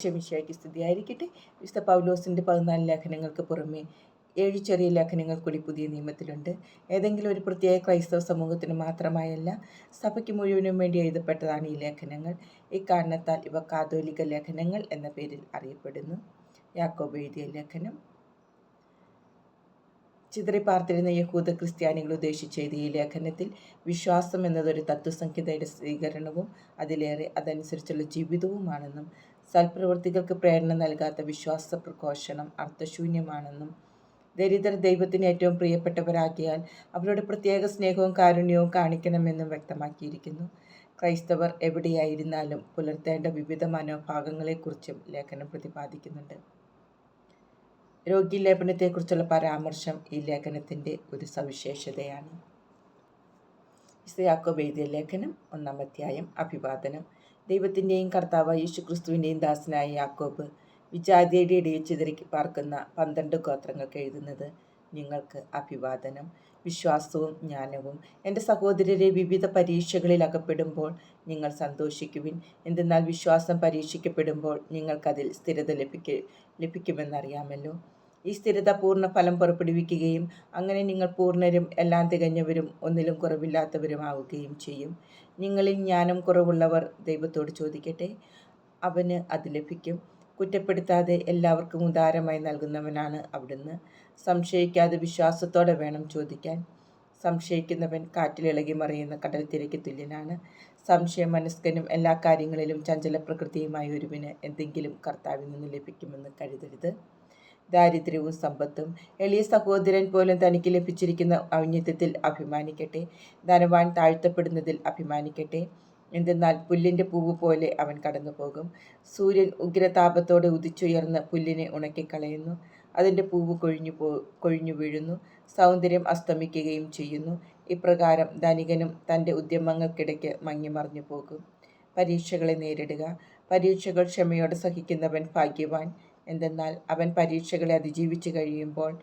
ക്ഷമിശയ്ക്ക് സ്ഥിതിയായിരിക്കട്ടെ വിശുദ്ധ പൗലോസിന്റെ പതിനാല് ലേഖനങ്ങൾക്ക് പുറമേ ഏഴ് ചെറിയ ലേഖനങ്ങൾ കൂടി പുതിയ നിയമത്തിലുണ്ട്. ഏതെങ്കിലും ഒരു പ്രത്യേക ക്രൈസ്തവ സമൂഹത്തിന് മാത്രമായല്ല സഭയ്ക്ക് മുഴുവനും വേണ്ടി എഴുതപ്പെട്ടതാണ് ഈ ലേഖനങ്ങൾ. ഇക്കാരണത്താൽ ഇവ കാതോലിക ലേഖനങ്ങൾ എന്ന പേരിൽ അറിയപ്പെടുന്നു. യാക്കോബ് എഴുതിയ ലേഖനം. ചിതറിപ്പാർത്തിരുന്ന യഹൂദ ക്രിസ്ത്യാനികൾ ഉദ്ദേശിച്ച് ഈ ലേഖനത്തിൽ വിശ്വാസം എന്നതൊരു തത്വസംഹിതയുടെ സ്വീകരണവും അതിലേറെ അതനുസരിച്ചുള്ള ജീവിതവുമാണെന്നും സൽപ്രവൃത്തികൾക്ക് പ്രേരണ നൽകാത്ത വിശ്വാസ പ്രഘോഷണം അർത്ഥശൂന്യമാണെന്നും ദരിദ്രർ ദൈവത്തിന് ഏറ്റവും പ്രിയപ്പെട്ടവരാക്കിയാൽ അവരുടെ പ്രത്യേക സ്നേഹവും കാരുണ്യവും കാണിക്കണമെന്നും വ്യക്തമാക്കിയിരിക്കുന്നു. ക്രൈസ്തവർ എവിടെയായിരുന്നാലും പുലർത്തേണ്ട വിവിധ മനോഭാഗങ്ങളെക്കുറിച്ചും ലേഖനം പ്രതിപാദിക്കുന്നുണ്ട്. രോഗീലേപനത്തെക്കുറിച്ചുള്ള പരാമർശം ഈ ലേഖനത്തിന്റെ ഒരു സവിശേഷതയാണ്. ഇസയാക്കോബ് എഴുതിയ ലേഖനം ഒന്നാം അധ്യായം അഭിവാദനം. ദൈവത്തിന്റെയും കർത്താവ് യേശുക്രിസ്തുവിന്റെയും ദാസനായ യാക്കോബ് വിജാതിയുടെ ഇടയിൽ ചിതറിക്ക് പാർക്കുന്ന പന്ത്രണ്ട് ഗോത്രങ്ങൾക്ക് എഴുതുന്നത് നിങ്ങൾക്ക് അഭിവാദനം വിശ്വാസവും ജ്ഞാനവും. എന്റെ സഹോദരരെ വിവിധ പരീക്ഷകളിൽ അകപ്പെടുമ്പോൾ നിങ്ങൾ സന്തോഷിക്കുവിൻ. എന്തെന്നാൽ വിശ്വാസം പരീക്ഷിക്കപ്പെടുമ്പോൾ നിങ്ങൾക്കതിൽ സ്ഥിരത ലഭിക്ക ലഭിക്കുമെന്നറിയാമല്ലോ. ഈ സ്ഥിരത പൂർണ ഫലം പുറപ്പെടുവിക്കുകയും അങ്ങനെ നിങ്ങൾ പൂർണരും എല്ലാം തികഞ്ഞവരും ഒന്നിലും കുറവില്ലാത്തവരുമാവുകയും ചെയ്യും. നിങ്ങളിൽ ജ്ഞാനം കുറവുള്ളവർ ദൈവത്തോട് ചോദിക്കട്ടെ. അവന് അത് ലഭിക്കും. കുറ്റപ്പെടുത്താതെ എല്ലാവർക്കും ഉദാരമായി നൽകുന്നവനാണ് അവിടുന്ന്. സംശയിക്കാതെ വിശ്വാസത്തോടെ വേണം ചോദിക്കാൻ. സംശയിക്കുന്നവൻ കാറ്റിലിളകി മറിയുന്ന കടൽ തിരക്ക് തുല്യനാണ്. സംശയ മനസ്കനും എല്ലാ കാര്യങ്ങളിലും ചഞ്ചല പ്രകൃതിയുമായ ഒരുവിന് എന്തെങ്കിലും കർത്താവിൽ നിന്ന് ലഭിക്കുമെന്ന് കരുതരുത്. ദാരിദ്ര്യവും സമ്പത്തും. എളിയ സഹോദരൻ പോലും തനിക്ക് ലഭിച്ചിരിക്കുന്ന ഔന്നത്യത്തിൽ അഭിമാനിക്കട്ടെ. ധനവാൻ താഴ്ത്തപ്പെടുന്നതിൽ അഭിമാനിക്കട്ടെ. എന്തെന്നാൽ പുല്ലിന്റെ പൂവ് പോലെ അവൻ കടന്നു പോകും സൂര്യൻ ഉഗ്രതാപത്തോടെ ഉദിച്ചുയർന്ന് പുല്ലിനെ ഉണക്കിക്കളയുന്നു. അതിന്റെ പൂവ് കൊഴിഞ്ഞു പോ കൊഴിഞ്ഞു വീഴുന്നു. സൗന്ദര്യം അസ്തമിക്കുകയും ചെയ്യുന്നു. ഇപ്രകാരം ധനികനും തന്റെ ഉദ്യമങ്ങൾക്കിടയ്ക്ക് മങ്ങിമറിഞ്ഞു പോകും പരീക്ഷകളെ നേരിടുക. പരീക്ഷകൾ ക്ഷമയോടെ സഹിക്കുന്നവൻ ഭാഗ്യവാൻ. എന്തെന്നാൽ അവൻ പരീക്ഷകളെ അതിജീവിച്ച് കഴിയുമ്പോൾ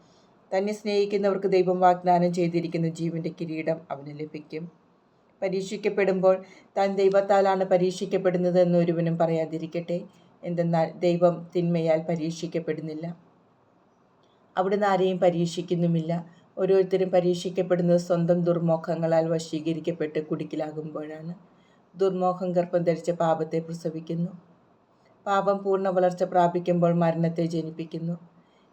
തന്നെ സ്നേഹിക്കുന്നവർക്ക് ദൈവം വാഗ്ദാനം ചെയ്തിരിക്കുന്ന ജീവന്റെ കിരീടം അവന് ലഭിക്കും. പരീക്ഷിക്കപ്പെടുമ്പോൾ താൻ ദൈവത്താലാണ് പരീക്ഷിക്കപ്പെടുന്നത് എന്ന് ഒരുവനും പറയാതിരിക്കട്ടെ. എന്തെന്നാൽ ദൈവം തിന്മയാൽ പരീക്ഷിക്കപ്പെടുന്നില്ല. അവിടുന്ന് ആരെയും പരീക്ഷിക്കുന്നുമില്ല. ഓരോരുത്തരും പരീക്ഷിക്കപ്പെടുന്നത് സ്വന്തം ദുർമോഹങ്ങളാൽ വശീകരിക്കപ്പെട്ട് കുടുക്കിലാകുമ്പോഴാണ്. ദുർമോഹം ഗർഭം ധരിച്ച പാപത്തെ പ്രസവിക്കുന്നു. പാപം പൂർണ വളർച്ച പ്രാപിക്കുമ്പോൾ മരണത്തെ ജനിപ്പിക്കുന്നു.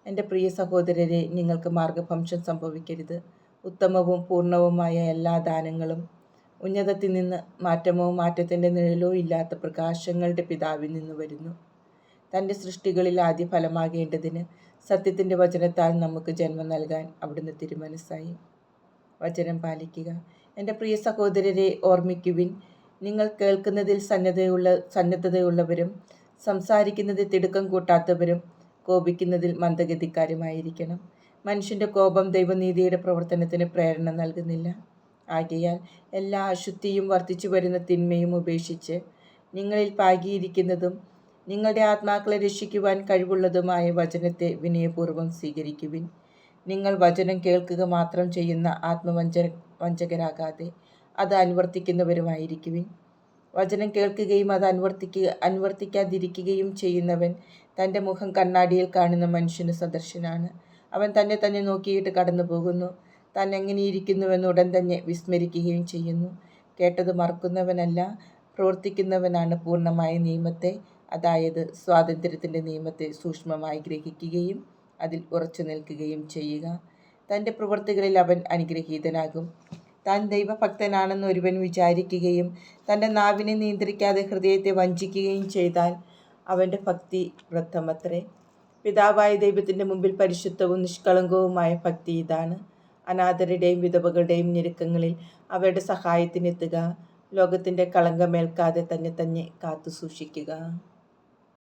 എന്റെ പ്രിയ സഹോദരരെ നിങ്ങൾക്ക് മാർഗഭംശം സംഭവിക്കരുത്. ഉത്തമവും പൂർണവുമായ എല്ലാ ദാനങ്ങളും ഉന്നതത്തിൽ നിന്ന് മാറ്റമോ മാറ്റത്തിന്റെ നിഴലോ ഇല്ലാത്ത പ്രകാശങ്ങളുടെ പിതാവിൽ നിന്ന് വരുന്നു. തന്റെ സൃഷ്ടികളിൽ ആദ്യ ഫലമാകേണ്ടതിന് സത്യത്തിന്റെ വചനത്താൽ നമുക്ക് ജന്മം നൽകാൻ അവിടുന്ന് തിരുമനസ്സായി. വചനം പാലിക്കുക. എന്റെ പ്രിയ സഹോദരരെ ഓർമ്മിക്കുവിൻ. നിങ്ങൾ കേൾക്കുന്നതിൽ സന്നദ്ധയുള്ള സന്നദ്ധതയുള്ളവരും സംസാരിക്കുന്നതിൽ തിടുക്കം കൂട്ടാത്തവരും കോപിക്കുന്നതിൽ മന്ദഗതിക്കാരുമായിരിക്കണം. മനുഷ്യന്റെ കോപം ദൈവനീതിയുടെ പ്രവർത്തനത്തിന് പ്രേരണ നൽകുന്നില്ല. ആകയാൽ എല്ലാ അശുദ്ധിയും വർദ്ധിച്ചു വരുന്ന തിന്മയും ഉപേക്ഷിച്ച് നിങ്ങളിൽ പാകിയിരിക്കുന്നതും നിങ്ങളുടെ ആത്മാക്കളെ രക്ഷിക്കുവാൻ കഴിവുള്ളതുമായ വചനത്തെ വിനയപൂർവം സ്വീകരിക്കുവിൻ. നിങ്ങൾ വചനം കേൾക്കുക മാത്രം ചെയ്യുന്ന ആത്മവഞ്ച വഞ്ചകരാകാതെ അത് അനുവർത്തിക്കുന്നവരുമായിരിക്കുവിൻ. വചനം കേൾക്കുകയും അത് അനുവർത്തിക്കുക അനുവർത്തിക്കാതിരിക്കുകയും ചെയ്യുന്നവൻ തന്റെ മുഖം കണ്ണാടിയിൽ കാണുന്ന മനുഷ്യന് സദർശനാണ് അവൻ തന്നെ തന്നെ നോക്കിയിട്ട് കടന്നു പോകുന്നു താൻ എങ്ങനെയിരിക്കുന്നുവെന്ന് ഉടൻ തന്നെ വിസ്മരിക്കുകയും ചെയ്യുന്നു. കേട്ടത് മറക്കുന്നവനല്ല പ്രവർത്തിക്കുന്നവനാണ് പൂർണമായ നിയമത്തെ അതായത് സ്വാതന്ത്ര്യത്തിന്റെ നിയമത്തെ സൂക്ഷ്മമായി ഗ്രഹിക്കുകയും അതിൽ ഉറച്ചു നിൽക്കുകയും ചെയ്യുക. തന്റെ പ്രവൃത്തികളിൽ അവൻ അനുഗ്രഹീതനാകും. താൻ ദൈവഭക്തനാണെന്ന് ഒരുവൻ വിചാരിക്കുകയും തന്റെ നാവിനെ നിയന്ത്രിക്കാതെ ഹൃദയത്തെ വഞ്ചിക്കുകയും ചെയ്താൽ അവന്റെ ഭക്തി വൃദ്ധമത്രേ പിതാവായ ദൈവത്തിന്റെ മുമ്പിൽ പരിശുദ്ധവും നിഷ്കളങ്കവുമായ ഭക്തി ഇതാണ്. അനാഥരുടെയും വിധവകളുടെയും ഞെരുക്കങ്ങളിൽ അവരുടെ സഹായത്തിനെത്തുക. ലോകത്തിന്റെ കളങ്കമേൽക്കാതെ തന്നെ തന്നെ കാത്തു സൂക്ഷിക്കുക